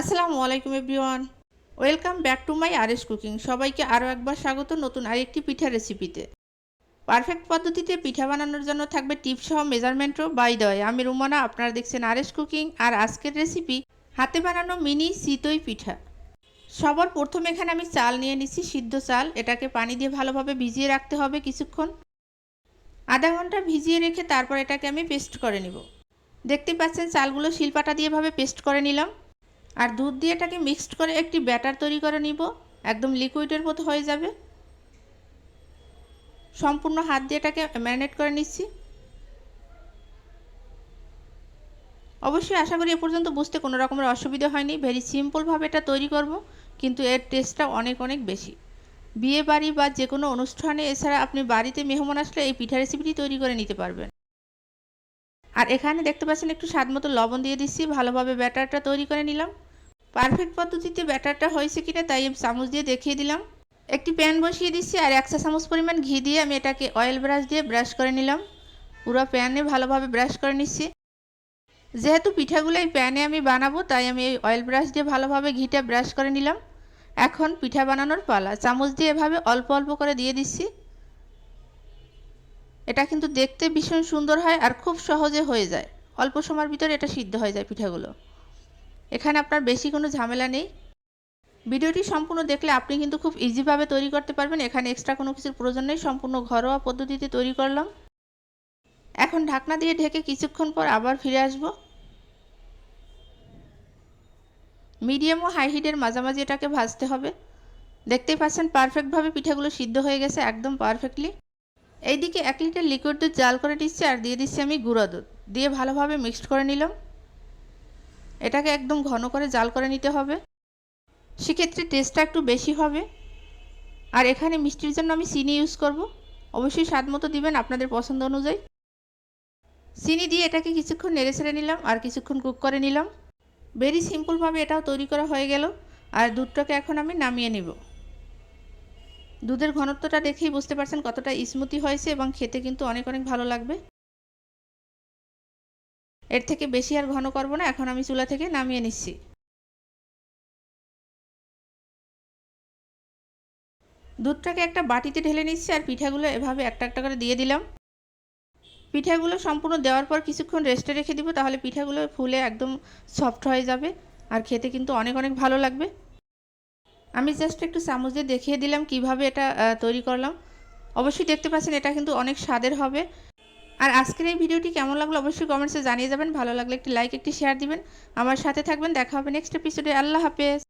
আসসালামু আলাইকুম everyone. Welcome back to my R S cooking. সবাইকে আরও একবার স্বাগত নতুন আরেকটি পিঠা রেসিপিতে। পারফেক্ট পদ্ধতিতে পিঠা বানানোর জন্য থাকবে টিপস সহ মেজারমেন্টও বাই দয়। আমি রুমানা, আপনারা দেখছেন আর এস কুকিং। আর আজকের রেসিপি, হাতে বানানো মিনি চিতই পিঠা। সবার প্রথম এখানে আমি চাল নিয়ে নিচ্ছি সিদ্ধ চাল। এটাকে পানি দিয়ে ভালোভাবে ভিজিয়ে রাখতে হবে কিছুক্ষণ। আধা ঘণ্টা ভিজিয়ে রেখে তারপর এটাকে আমি পেস্ট করে নিব। দেখতে পাচ্ছেন, চালগুলো শিলপাটা দিয়ে ভাবে পেস্ট করে নিলাম। আর দুধ দিয়ে এটাকে মিক্সড করে একটি ব্যাটার তৈরি করে নিব। একদম লিকুইডের মতো হয়ে যাবে। সম্পূর্ণ হাত দিয়ে এটাকে ম্যারিনেট করে নিচ্ছি। অবশ্যই আশা করি এ পর্যন্ত বুঝতে কোনো রকমের অসুবিধা হয়নি। ভেরি সিম্পলভাবে এটা তৈরি করব, কিন্তু এর টেস্টটা অনেক অনেক বেশি। বিয়ে বাড়ি বা যে কোনো অনুষ্ঠানে এছাড়া আপনি বাড়িতে মেহমান আসলে এই পিঠা রেসিপিটি তৈরি করে নিতে পারবেন। আর এখানে দেখতে পাচ্ছেন একটু স্বাদ মতো লবণ দিয়ে দিচ্ছি, ভালোভাবে ব্যাটারটা তৈরি করে নিলাম। পারফেক্ট পদ্ধতিতে ব্যাটারটা হয়েছে কিনা তাই আমি চামচ দিয়ে দেখিয়ে দিলাম। একটি প্যান বসিয়ে দিচ্ছি আর এক চা চামচ পরিমাণ ঘি দিয়ে আমি এটাকে অয়েল ব্রাশ দিয়ে ব্রাশ করে নিলাম। পুরো প্যানে ভালোভাবে ব্রাশ করে নিচ্ছি। যেহেতু পিঠাগুলো এই প্যানে আমি বানাবো, তাই আমি এই অয়েল ব্রাশ দিয়ে ভালোভাবে ঘিটা ব্রাশ করে নিলাম। এখন পিঠা বানানোর পালা, চামচ দিয়ে এভাবে অল্প অল্প করে দিয়ে দিচ্ছি। এটা কিন্তু দেখতে ভীষণ সুন্দর হয় আর খুব সহজে হয়ে যায়। অল্প সময়ের ভিতরে এটা সিদ্ধ হয়ে যায় পিঠাগুলো। এখানে আপনার বেশি কোনো ঝামেলা নেই। ভিডিওটি সম্পূর্ণ দেখলে আপনি কিন্তু খুব ইজিভাবে তৈরি করতে পারবেন। এখানে এক্সট্রা কোনো কিছুর প্রয়োজন নেই। সম্পূর্ণ ঘরোয়া পদ্ধতিতে তৈরি করলাম। এখন ঢাকনা দিয়ে ঢেকে কিছুক্ষণ পর আবার ফিরে আসব। মিডিয়াম ও হাই হিটের মাঝামাঝি এটাকে ভাজতে হবে। দেখতেই পাচ্ছেন পারফেক্টভাবে পিঠাগুলো সিদ্ধ হয়ে গেছে, একদম পারফেক্টলি এইদিকে এক লিটার লিকুইড দুধ জাল করে দিচ্ছি আর দিয়ে দিচ্ছি আমি গুঁড়া দুধ। দিয়ে ভালোভাবে মিক্সড করে নিলাম। এটাকে একদম ঘন করে জাল করে নিতে হবে। সেক্ষেত্রে টেস্টটা একটু বেশি হবে। আর এখানে মিষ্টির জন্য আমি চিনি ইউজ করব। অবশ্যই স্বাদ মতো দিবেন আপনাদের পছন্দ অনুযায়ী। চিনি দিয়ে এটাকে কিছুক্ষণ নেড়ে ছেড়ে নিলাম আর কিছুক্ষণ কুক করে নিলাম। ভেরি সিম্পলভাবে এটাও তৈরি করা হয়ে গেল। আর দুধটাকে এখন আমি নামিয়ে নিব। দুধের ঘনত্বটা দেখেই বুঝতে পারছেন কতটা স্মুতি হয়েছে এবং খেতে কিন্তু অনেক অনেক ভালো লাগবে। এর থেকে বেশি আর ঘন করব না, এখন আমি চুলা থেকে নামিয়ে নিচ্ছি। দুধটাকে একটা বাটিতে ঢেলে নিচ্ছি আর পিঠাগুলো এভাবে একটা একটা করে দিয়ে দিলাম। পিঠাগুলো সম্পূর্ণ দেওয়ার পর কিছুক্ষণ রেস্টে রেখে দিব, তাহলে পিঠাগুলো ফুলে একদম সফট হয়ে যাবে আর খেতে কিন্তু অনেক অনেক ভালো লাগবে। আমি জাস্ট একটু চামচ দিয়ে দেখিয়ে দিলাম কীভাবে এটা তৈরি করলাম। অবশ্যই দেখতে পাচ্ছেন এটা কিন্তু অনেক স্বাদের হবে। আর আজকের এই ভিডিওটি কেমন লাগল অবশ্যই কমেন্টসে জানিয়ে যাবেন। ভালো লাগলে একটি লাইক একটি শেয়ার দিবেন। আমার সাথে থাকবেন। দেখা হবে নেক্সট এপিসোডে আল্লাহ হাফেজ।